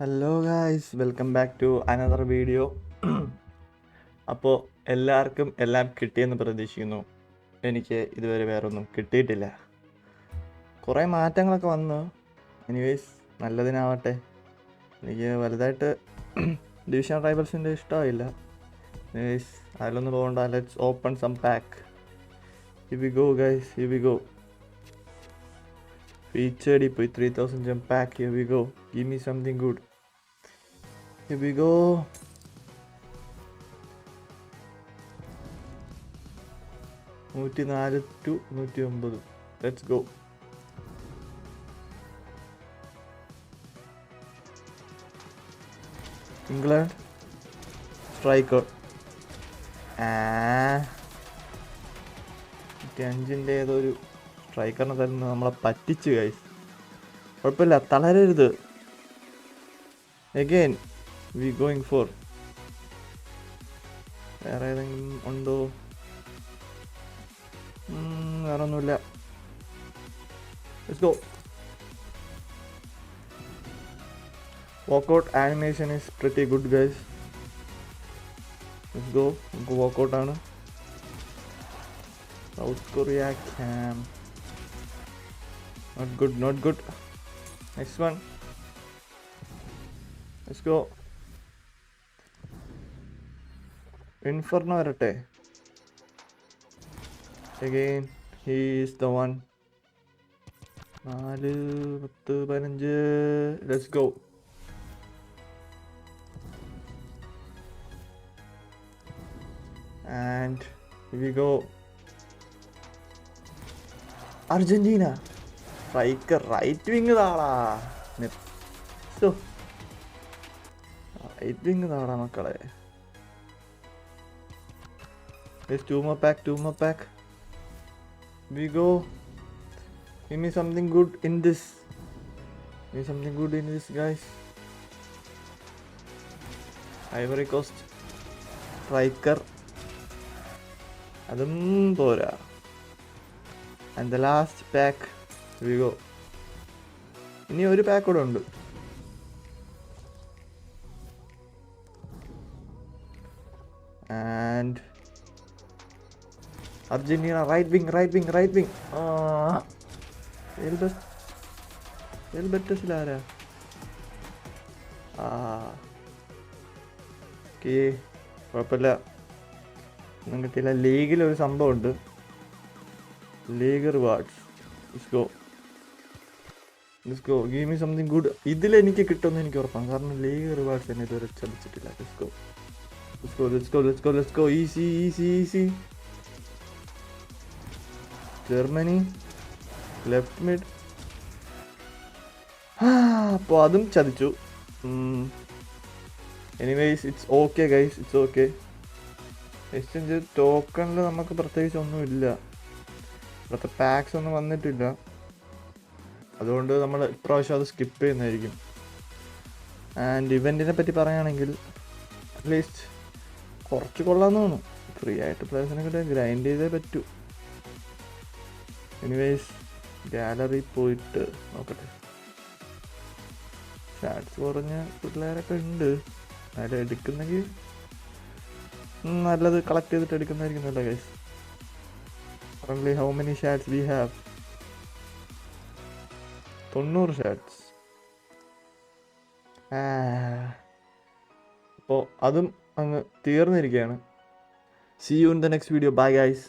Hello guys welcome back to another video അപ്പോൾ എല്ലാവർക്കും എല്ലാം കിട്ടിയെന്ന് പ്രതീക്ഷിക്കുന്നു. എനിക്ക് ഇതുവരെ വേറെ ഒന്നും കിട്ടിയിട്ടില്ല. കുറേ മാറ്റങ്ങളൊക്കെ വന്നു. എനിവേസ് നല്ലതിനാവട്ടെ. എനിക്ക് വലുതായിട്ട് ഡിവിഷൻ റൈബൽസിന്റെ ഇഷ്ടമായില്ല. എനിവേസ് അതിലൊന്നും പോകണ്ട. Let's open some pack here we go guys here we go Featured പോയി three thousand gem pack here we go give me something good here we go നൂറ്റി നാല് ടു നൂറ്റി ഒമ്പത് ലെറ്റ്സ് ഗോ ഇംഗ്ലണ്ട് സ്ട്രൈക്കർ അഞ്ചിന്റെ ഏതോ ഒരു സ്ട്രൈക്കറിനെ തരുന്ന നമ്മളെ പറ്റിച്ചു ഗൈസ് കുഴപ്പമില്ല. തളരരുത്. എഗെയിൻ വി ഗോയിങ് ഫോർ വേറെ ഏതെങ്കിലും ഉണ്ടോ? വേറെ ഒന്നുമില്ല. Go workout animation is pretty good guys go നമുക്ക് വർക്കൗട്ടാണ് സൗത്ത് കൊറിയ ക്യാം Not good, not good. Next one. Let's go. Inferno വരട്ടെ again he is the one നാല് പത്ത് പതിനഞ്ച് let's go and we go Argentina Striker right wing താടാ right wing താടാ മക്കളെ അതും പോരാ and the last pack we go ഇനി ഒരു പാക്ക് കൂടെ ഉണ്ട്. And Argentina right wing right wing right wing ആരാ? ആ. കുഴപ്പമില്ല. ഒന്നും കിട്ടിയില്ല ലീഗിൽ ഒരു സംഭവമുണ്ട് league rewards let's go game me something good ഇതിൽ എനിക്ക് കിട്ടുമെന്ന് എനിക്ക് ഉറപ്പാണ്. കാരണം ലീഗ് റിവാർഡ്സ് എന്നെ ഇതുവരെ ചതിച്ചിട്ടില്ല. Disco disco let's go let's go let's go let's go easy easy easy Germany left mid അപ്പോൾ അതും ചതിച്ചു. Anyways it's okay guys it's okay exchange ടോക്കണിൽ നമുക്ക് പ്രത്യേകിച്ച് ഒന്നുമില്ല. ഇവിടുത്തെ പാക്സ് ഒന്നും വന്നിട്ടില്ല. അതുകൊണ്ട് നമ്മൾ ഇപ്രാവശ്യം അത് സ്കിപ്പ് ചെയ്യുന്നതായിരിക്കും. ആൻഡ് ഇവന്റിനെ പറ്റി പറയുകയാണെങ്കിൽ അറ്റ്ലീസ്റ്റ് കുറച്ച് കൊള്ളാമെന്ന് തോന്നുന്നു. ഫ്രീ ആയിട്ട് പ്ലേസിനെ കിട്ടിയാൽ ഗ്രൈൻഡ് ചെയ്തേ പറ്റൂ. എനിവേസ് ഗാലറി പോയിട്ട് നോക്കട്ടെ. ഷാർട്സ് കുറഞ്ഞ പിള്ളേരൊക്കെ ഉണ്ട്. എന്നാലും എടുക്കുന്നെങ്കിൽ നല്ലത് കളക്ട് ചെയ്തിട്ട് എടുക്കുന്നതായിരിക്കും നല്ല guys currently how many shots we have? തൊണ്ണൂറ് ഷർട്ട്സ് അപ്പോൾ അതും അങ്ങ് തീർന്നിരിക്കുകയാണ് see you in the next video bye guys